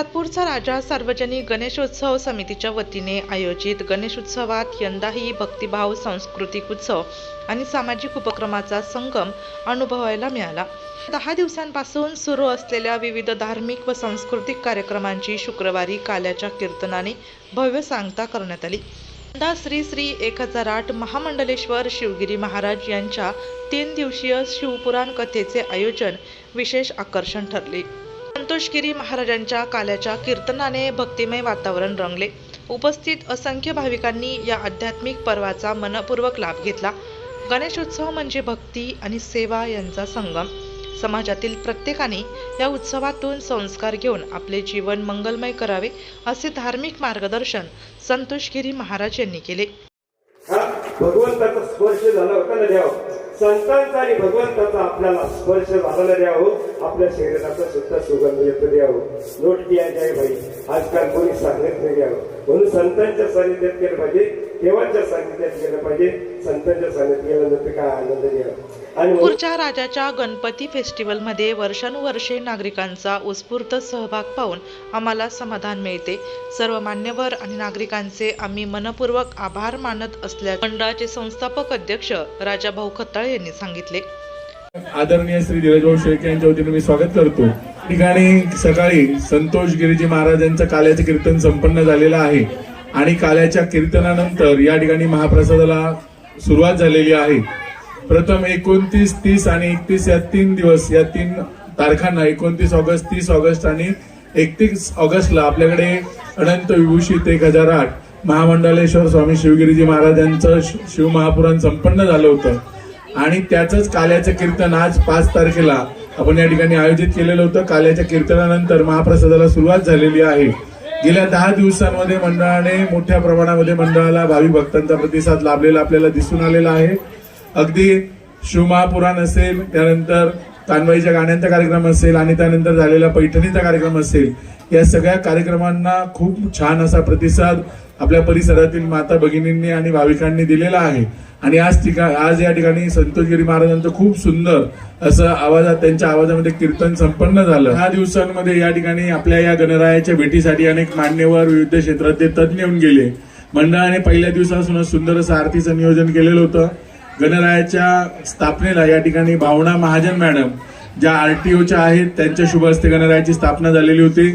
सातपूरचा राजा सार्वजनिक गणेशोत्सव समितीच्या वतीने आयोजित गणेशोत्सवात यंदाही भक्तिभाव सांस्कृतिक उत्सव आणि सामाजिक उपक्रमाचा संगम अनुभवायला मिळाला. दहा दिवसांपासून सुरू असलेल्या विविध धार्मिक व सांस्कृतिक कार्यक्रमांची शुक्रवारी काल्याच्या कीर्तनाने भव्य सांगता करण्यात आली. यंदा श्री श्री एक हजार आठ महामंडलेश्वर शिवगिरी महाराज यांच्या तीन दिवसीय शिवपुराण कथेचे आयोजन विशेष आकर्षण ठरले. संतोषगिरी महाराजांच्या काल्याच्या कीर्तनाने भक्तिमय वातावरण रंगले. उपस्थित असंख्य भाविकांनी या आध्यात्मिक पर्वाचा मनपूर्वक लाभ घेतला. गणेशोत्सव म्हणजे भक्ती आणि सेवा यांचा संगम. समाजातील प्रत्येकाने या उत्सवातून संस्कार घेऊन आपले जीवन मंगलमय करावे असे धार्मिक मार्गदर्शन संतोषगिरी महाराज यांनी केले. भगवंताचा स्पर्श झाला होता ना संतांचा आणि भगवंताचा आपल्याला स्पर्श झालेला द्यावं. आपल्या शरीराचा सुद्धा सुगंध येतो द्यावं. नोट किया जाय भाई. आजकाल कोणी सांगत नाही द्यावं. म्हणून संतांच्या सानिध्यात केलं पाहिजे. देवाच्या सानिध्यात गेलं पाहिजे. संतांच्या सानिध्यात गेल्यानंतर काय आनंद द्यावा आणि म्हणून नागपूरच्या राजाच्या गणपती फेस्टिवलमध्ये वर्षानुवर्षे नागरिकांचा उत्स्फूर्त सहभाग पाहून आम्हाला समाधान मिळते. सर्व मान्यवर आणि नागरिकांचे आम्ही मनपूर्वक आभार मानत असल्याचे मंडळाचे संस्थापक अध्यक्ष राजाभाऊ खत्ताळे यांनी सांगितले. आदरणीय श्री धीरजभाऊ शेळके यांच्या वतीने मी स्वागत करतो. ठिकाणी सकाळी संतोष गिरीजी महाराजांचं काल्याचं कीर्तन संपन्न झालेलं आहे. आणि काल्याच्या कीर्तनानंतर या ठिकाणी महाप्रसादाला सुरुवात झालेली आहे. प्रथम एकोणतीस तीस आणि एकतीस या तीन दिवस या तीन तारखांना एकोणतीस ऑगस्ट तीस ऑगस्ट आणि एकतीस ऑगस्टला आपल्याकडे अनंत विभूषित एक हजार आठ महामंडलेश्वर स्वामी शिवगिरीजी महाराजांचं शि- शिवमहापुराण संपन्न झालं होतं. आणि त्याचंच काल्याचं कीर्तन आज पाच तारखेला आपण या ठिकाणी आयोजित केलेलं होतं. काल्याच्या कीर्तनानंतर महाप्रसादाला सुरुवात झालेली आहे. गेल्या दहा दिवसांमध्ये मंडळाने मोठ्या प्रमाणामध्ये मंडळाला भावी भक्तांचा प्रतिसाद लाभलेला आपल्याला दिसून आलेला आहे. अगदी शिवमहापुराण असेल त्यानंतर कानबाईच्या गाण्यांचा कार्यक्रम असेल आणि त्यानंतर झालेला पैठणीचा कार्यक्रम असेल या सगळ्या कार्यक्रमांना खूप छान असा प्रतिसाद आपल्या परिसरातील माता भगिनींनी आणि भाविकांनी दिलेला आहे. आणि आज ठिकाण आज या ठिकाणी संतोषगिरी महाराजांचं खूप सुंदर असं आवाजात त्यांच्या आवाजामध्ये कीर्तन संपन्न झालं. ह्या दिवसांमध्ये या ठिकाणी आपल्या या गणरायाच्या भेटीसाठी अनेक मान्यवर विविध क्षेत्रातले तज्ज्ञ येऊन गेले. मंडळाने पहिल्या दिवसापासूनच सुंदर असं आरतीचं नियोजन केलेलं होतं. गणरायाच्या स्थापनेला या ठिकाणी भावना महाजन मॅडम ज्या आर टी ओच्या आहेत त्यांच्या शुभ हस्ते गणरायाची स्थापना झालेली होती.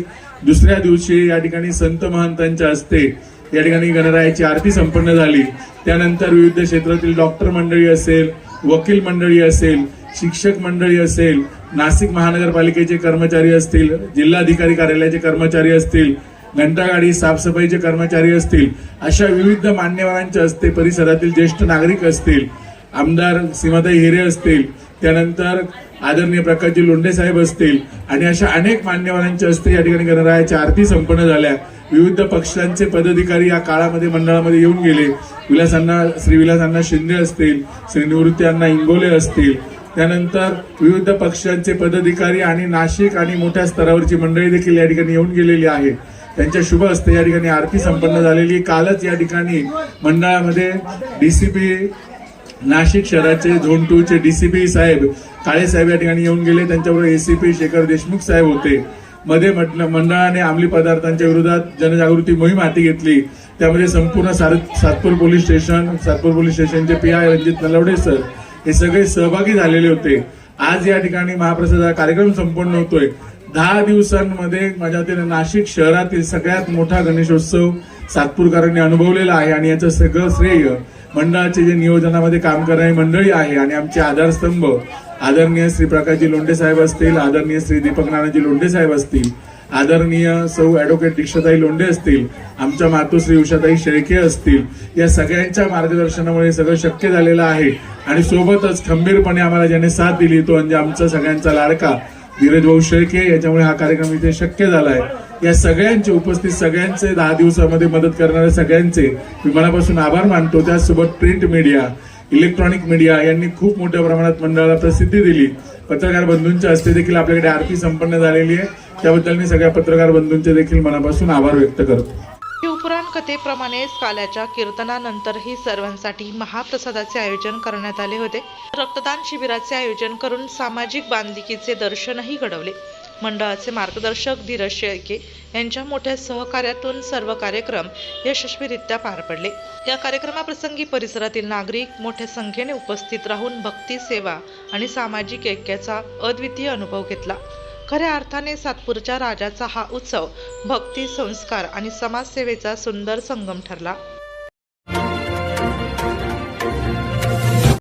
दुसऱ्या दिवशी या ठिकाणी संत महंतांच्या हस्ते या ठिकाणी गणरायाची आरती संपन्न झाली. त्यानंतर विविध क्षेत्रातील डॉक्टर मंडळी असेल वकील मंडळी असेल शिक्षक मंडळी असेल नाशिक महानगरपालिकेचे कर्मचारी असतील जिल्हाधिकारी कार्यालयाचे कर्मचारी असतील घंटागाडी साफसफाईचे कर्मचारी असतील अशा विविध मान्यवरांच्या हस्ते परिसरातील ज्येष्ठ नागरिक असतील आमदार सीमाताई हिरे असतील त्यानंतर आदरणीय प्रकाशजी लोंढे साहेब असतील आणि अशा अनेक मान्यवरांच्या हस्ते या ठिकाणी गणरायाच्या आरती संपन्न झाल्या. विविध पक्षांचे पदाधिकारी या काळामध्ये मंडळामध्ये येऊन गेले. विलासांना श्री विलासांना शिंदे असतील श्री निवृत्त्यांना इंगोले असतील. त्यानंतर विविध पक्षांचे पदाधिकारी आणि नाशिक आणि मोठ्या स्तरावरची मंडळी देखील या ठिकाणी येऊन गेलेली आहे. त्यांच्या शुभ हस्ते या ठिकाणी आरती संपन्न झालेली. कालच या ठिकाणी मंडळामध्ये डी सी पी नाशिक शहराचे झोन टू चे डीसीपी साहेब काळे साहेब या ठिकाणी येऊन गेले. त्यांच्याबरोबर एसीपी शेखर देशमुख साहेब होते. मध्ये म्हटलं मंडळाने अंमली पदार्थांच्या विरोधात जनजागृती मोहीम हाती घेतली. त्यामध्ये संपूर्ण Satpur police station Satpur police स्टेशनचे P I Ranjit Nalawade sir हे सगळे सहभागी झालेले होते. आज या ठिकाणी महाप्रसादा कार्यक्रम संपन्न होतोय. दहा दिवसांमध्ये माझ्या नाशिक शहरातील सगळ्यात मोठा गणेशोत्सव सातपूरकरांनी अनुभवलेला आहे आणि याचं सगळं श्रेय मंडळाचे जे नियोजनामध्ये काम करणारी मंडळी आहे आणि आमचे आधारस्तंभ आदरणीय श्री प्रकाशजी लोंढे साहेब असतील आदरणीय श्री दीपक नानाजी लोंढे साहेब असतील आदरणीय सौ ॲडव्होकेट दीक्षाताई लोंढे असतील आमच्या मातोश्री उषाताई शेळके असतील या सगळ्यांच्या मार्गदर्शनामुळे सगळं शक्य झालेलं आहे. आणि सोबतच खंबीरपणे आम्हाला ज्याने साथ दिली तो म्हणजे आमचा सगळ्यांचा लाडका धीरज भाऊ शेळके याच्यामुळे हा कार्यक्रम इथे शक्य झालाय या सगळ्यांचे उपस्थित सगळ्यांचे दहा दिवसामध्ये मदत करणाऱ्या सगळ्यांचे मी मनापासून आभार मानतो. त्याचसोबत प्रिंट मीडिया इलेक्ट्रॉनिक मीडिया यांनी खूप मोठ्या प्रमाणात मंडळाला प्रसिद्धी दिली. पत्रकार बंधूंच्या हस्ते देखील आपल्याकडे आरती संपन्न झालेली आहे. त्याबद्दल मी सगळ्या पत्रकार बंधूंचे देखील मनापासून आभार व्यक्त करतो. शिवपुराण कथेप्रमाणेच काल्याच्या कीर्तनानंतरही सर्वांसाठी महाप्रसादाचे आयोजन करण्यात आले होते. रक्तदान शिबिराचे आयोजन करून सामाजिक बांधिलकीचे दर्शनही घडवले. मंडळाचे मार्गदर्शक धीरज शेळके यांच्या मोठ्या सहकार्यातून सर्व कार्यक्रम यशस्वीरित्या पार पडले. या कार्यक्रमाप्रसंगी परिसरातील नागरिक मोठ्या संख्येने उपस्थित राहून भक्ती सेवा आणि सामाजिक ऐक्याचा अद्वितीय अनुभव घेतला. खऱ्या अर्थाने सातपूरच्या राजाचा हा उत्सव भक्ती संस्कार आणि समाजसेवेचा सुंदर संगम ठरला.